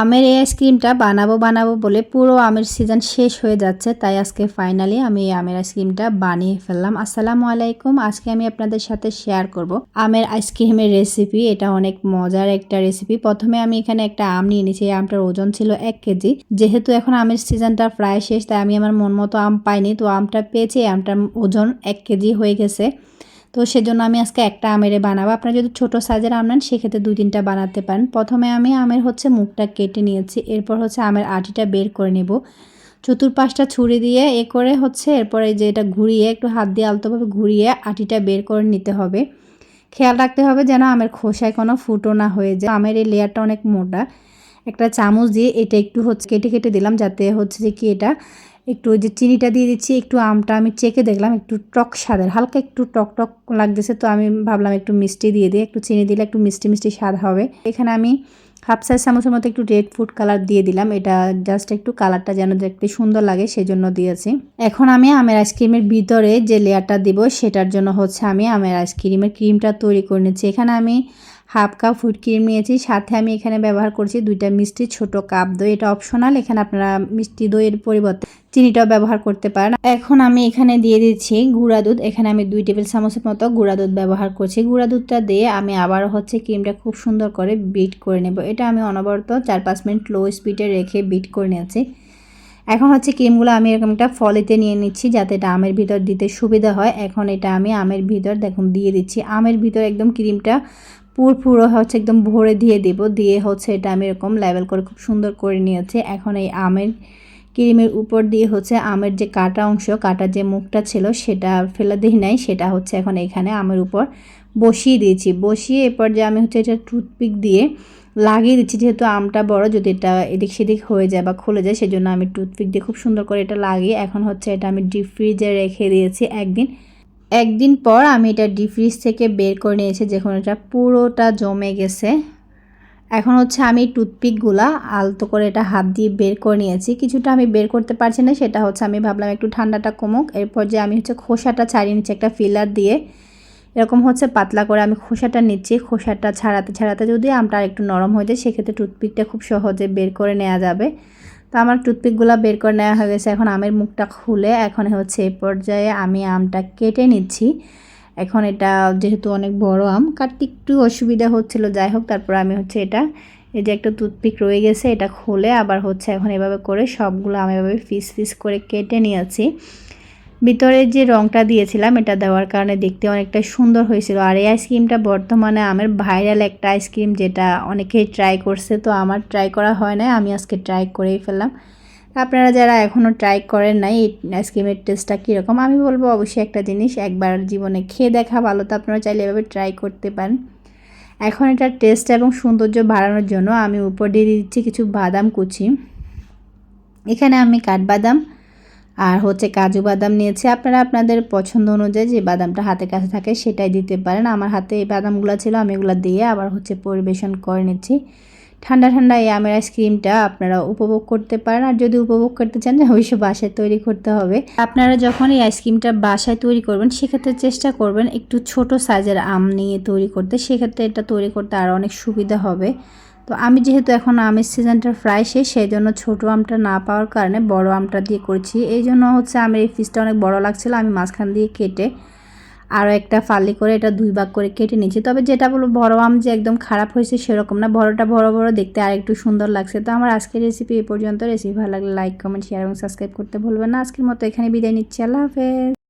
আমের এই আইসক্রিমটা বানাবো বানাবো বলে পুরো আমের সিজন শেষ হয়ে যাচ্ছে। তাই আজকে ফাইনালি আমি এই আমের আইসক্রিমটা বানিয়ে ফেললাম। আসসালামু আলাইকুম। আজকে আমি আপনাদের সাথে শেয়ার করব আমের আইসক্রিমের রেসিপি এটা অনেক মজার একটা রেসিপি প্রথমে আমি এখানে একটা আম নিয়ে নিয়েছি। এই আমটার ওজন ছিল এক কেজি। যেহেতু এখন আমের সিজনটা প্রায় শেষ, তাই আমি আমার মন মতো আম পাইনি। তো আমটা পেয়েছি। আমটার ওজন এক কেজি হয়ে গেছে। তো সেজন্য আমি আজকে একটা আমেরে বানাবো। আপনারা যদি ছোট সাইজের আম নেন, সেক্ষেত্রে দুই তিনটা বানাতে পারেন। প্রথমে আমি আমের হচ্ছে মুখটা কেটে নিয়েছি, এরপর হচ্ছে আমের আটিটা বের করে নেব। চতুর্পাশটা ছুরি দিয়ে এ করে হচ্ছে এরপরে যে এটা ঘুরিয়ে, একটু হাত দিয়ে আলতোভাবে ঘুরিয়ে আটিটা বের করে নিতে হবে। খেয়াল রাখতে হবে যেন আমের খোসায় কোনো ফুটো না হয়ে যায়। আমের এই লেয়ারটা অনেক মোটা। একটা চামচ দিয়ে এটা একটু হচ্ছে কেটে কেটে দিলাম যাতে হচ্ছে যে কি এটা একটু ওই যে চিনিটা দিয়ে দিচ্ছি, একটু আমটা আমি চেকে দেখলাম, একটু টক স্বাদের, হালকা একটু টক টক লাগতেছে, তো আমি ভাবলাম একটু মিষ্টি দিয়ে দিই, একটু চিনি দিলে একটু মিষ্টি মিষ্টি স্বাদ হবে। এখানে আমি হাফ সাইজ চামচের মতো একটু রেড ফুড কালার দিয়ে দিলাম, এটা জাস্ট একটু কালারটা যেন দেখতে সুন্দর লাগে সেই জন্য দিয়েছি। এখন আমি আমের আইসক্রিমের ভিতরে যে লেয়ারটা দিব, সেটার জন্য হচ্ছে আমি আমের আইসক্রিমের ক্রিমটা তৈরি করে নিচ্ছি। এখানে আমি হাফ কাপ ফুড ক্রিম নিয়েছি, সাথে আমি এখানে ব্যবহার করছি দুইটা মিষ্টি ছোট কাপ দই, এটা অপশনাল এখানে আপনারা মিষ্টি দইয়ের পরিবর্তে চিনিটাও ব্যবহার করতে পারেন। এখন আমি এখানে দিয়ে দিচ্ছি গুঁড়া দুধ। এখানে আমি দুই টেবিল চামচের মতো গুঁড়া দুধ ব্যবহার করছি। গুঁড়া দুধটা দিয়ে আমি আবার হচ্ছে ক্রিমটা খুব সুন্দর করে বিট করে নেব। এটা আমি অনবরত চার পাঁচ মিনিট লো স্পিডে রেখে বিট করে নিয়েছি। এখন হচ্ছে ক্রিমগুলো আমি এরকম একটা ফলিতে নিয়ে নিচ্ছি যাতে এটা আমের ভিতর দিতে সুবিধা হয়। এখন এটা আমি আমের ভিতর দেখুন দিয়ে দিচ্ছি। আমের ভিতর একদম ক্রিমটা পুরো হচ্ছে একদম ভরে দিয়ে দেব। দিয়ে হচ্ছে এটা আমি এরকম লেভেল করে খুব সুন্দর করে নিয়েছি। এখন এই আমের ক্রিমের উপর দিয়ে হচ্ছে আমের যে কাটা অংশ কাটার যে মুখটা ছিল সেটা ফেলে দিই নাই, সেটা হচ্ছে এখন এখানে আমের উপর বসিয়ে দিয়েছি। বসিয়ে এরপর যে আমি হচ্ছে এটা টুথপিক দিয়ে লাগিয়ে দিচ্ছি, যেহেতু আমটা বড়, যদি এটা এদিক সেদিক হয়ে যায় বা খুলে যায়, সেজন্য আমি টুথপিক দিয়ে খুব সুন্দর করে এটা লাগিয়ে এখন হচ্ছে এটা আমি ডিপ ফ্রিজে রেখে দিয়েছি একদিন। একদিন পর আমি এটা ডিপ ফ্রিজ থেকে বের করে নিয়েছি, যখন এটা পুরোটা জমে গেছে। এখন হচ্ছে আমি টুথপিকগুলা আলতো করে এটা হাত দিয়ে বের করে নিয়েছি। কিছুটা আমি বের করতে পারছি না, সেটা হচ্ছে আমি ভাবলাম একটু ঠান্ডাটা কমুক। এরপর যে আমি হচ্ছে খোসাটা ছাড়িয়ে নিচ্ছি, একটা ফিলার দিয়ে। এরকম হচ্ছে পাতলা করে আমি খোসাটা নিচ্ছি। খোসাটা ছাড়াতে ছাড়াতে যদি আমটা একটু নরম হয়ে যায়, সেক্ষেত্রে টুথপিকটা খুব সহজে বের করে নেওয়া যাবে। তো আমার টুথপিকগুলো বের করে নেওয়া হয়ে গেছে। এখন আমের মুখটা খুলে এখন হচ্ছে এই পর্যায়ে আমি আমটা কেটে নিচ্ছি। এখন এটা যেহেতু অনেক বড় আম কাটতে একটু অসুবিধা হচ্ছিল যাই হোক তারপর আমি হচ্ছে এটা, এই যে একটা টুথপিক রয়ে গেছে, এটা খুলে আবার হচ্ছে এখন এভাবে করে সবগুলো আমি এভাবে ফিস ফিস করে কেটে নিয়েছি। ভিতরে যে রংটা দিয়েছিলাম, এটা দেওয়ার কারণে দেখতে অনেকটা সুন্দর হয়েছিল। আর এই আইসক্রিমটা বর্তমানে আমার ভাইরাল একটা আইসক্রিম, যেটা অনেকেই ট্রাই করছে, তো আমার ট্রাই করা হয় না আমি আজকে ট্রাই করেই ফেললাম। আপনারা যারা এখনও ট্রাই করেন নাই এই আইসক্রিমের টেস্টটা কীরকম, আমি বলব অবশ্যই একটা জিনিস, একবার জীবনে খেয়ে দেখা ভালো, তো আপনারা চাইলে এভাবে ট্রাই করতে পারেন। এখন এটার টেস্ট এবং সৌন্দর্য বাড়ানোর জন্য আমি উপর দিয়ে দিচ্ছি কিছু বাদাম কুচি। এখানে আমি কাঠবাদাম আর হচ্ছে কাজু বাদাম নিয়েছি। আপনারা আপনাদের পছন্দ অনুযায়ী যে বাদামটা হাতের কাছে থাকে সেটাই দিতে পারেন। আমার হাতে এই বাদামগুলো ছিল, আমি এগুলো দিয়ে আবার হচ্ছে পরিবেশন করে নিচ্ছি। ঠান্ডা ঠান্ডা এই আমের আইসক্রিমটা আপনারা উপভোগ করতে পারেন। আর যদি উপভোগ করতে চান অবশ্যই বাসায় তৈরি করতে হবে। আপনারা যখন এই আইসক্রিমটা বাসায় তৈরি করবেন, সেক্ষেত্রে চেষ্টা করবেন একটু ছোট সাইজের আম নিয়ে তৈরি করতে। সেক্ষেত্রে এটা তৈরি করতে আরও অনেক সুবিধা হবে। তো আমি যেহেতু এখন আমের সিজনটা প্রায় শেষ, সেই জন্য ছোটো আমটা না পাওয়ার কারণে বড় আমটা দিয়ে করছি। এই জন্য হচ্ছে আমের এই পিসটা অনেক বড় লাগছিল, আমি মাঝখান দিয়ে কেটে আরও একটা ফালি করে এটা দুই ভাগ করে কেটে নিয়েছি। তবে যেটা বলো বড় আম যে একদম খারাপ হয়েছে সেরকম না। বড়টা বড় বড় দেখতে আর একটু সুন্দর লাগছে। তো আমার আজকের রেসিপি এ পর্যন্ত। রেসিপি ভালো লাগলে লাইক কমেন্ট শেয়ার এবং সাবস্ক্রাইব করতে ভুলবেন না। আজকের মতো এখানে বিদায় নিচ্ছি। আল্লাহ হাফেজ।